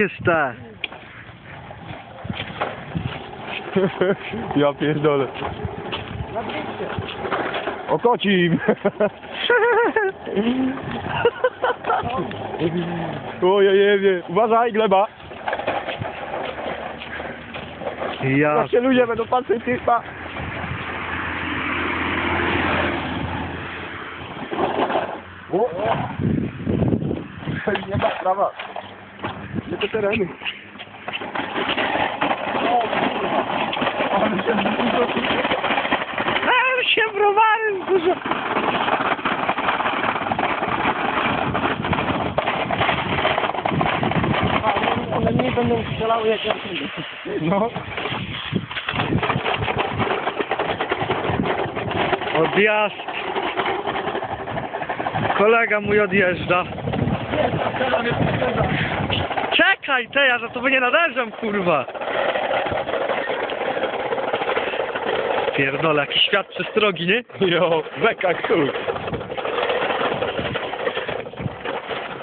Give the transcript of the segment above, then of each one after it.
Jest ta. Ja pierdolę. O kocim! Ojej, uważaj gleba! Ja. Się ludzie będą patrzeć, ty pa! O! Nie ma sprawa. Nie te tereny. Ale się dużo A, się browarem dużo. One nie będą strzelały jak ja. No. Odjazd. Kolega mój odjeżdża. Czekaj, te, ja za to nie naderzam, kurwa. Pierdolę, jakiś świat przestrogi, nie? Jo, beka król.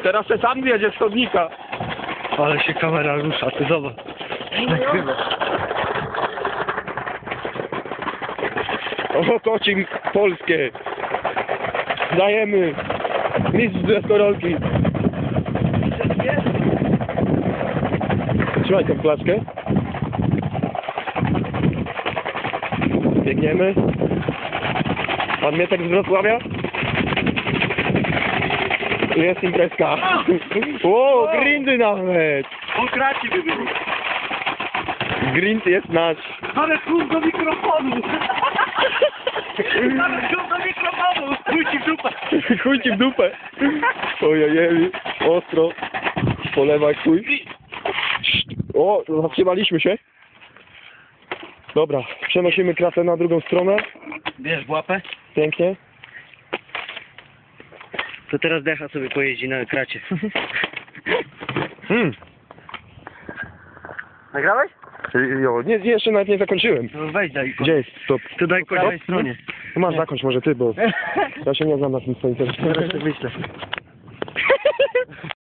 Teraz se sam jedzie z chodnika. Ale się kamera rusza, ty zobacz. Nagrywa. O, kocim polskie. Dajemy. Mistrz deskorolki. Trzymaj tę flaszkę. Biegniemy. Pan Mietek z Wrocławia. Jest imprezka. O, grindy nawet. On kraci by. Grind jest nasz. Ale kół do mikrofonu. Ale kół do mikrofonu. Chuj ci w dupę. Chuj ci w dupę. Ojej, ostro. Polewaj chuj. O, zatrzymaliśmy się. Dobra, przenosimy kratę na drugą stronę. Bierz w łapę. Pięknie. To teraz decha sobie pojeździ na kracie. Hmm. Nagrałeś? Jo, nie, jeszcze nawet nie zakończyłem. No weź daj. Gdzie jest? Stop. Tu daj po lewej stronie. No Masz zakończ może ty, bo ja się nie znam na tym co interesuje. Teraz to wyślę.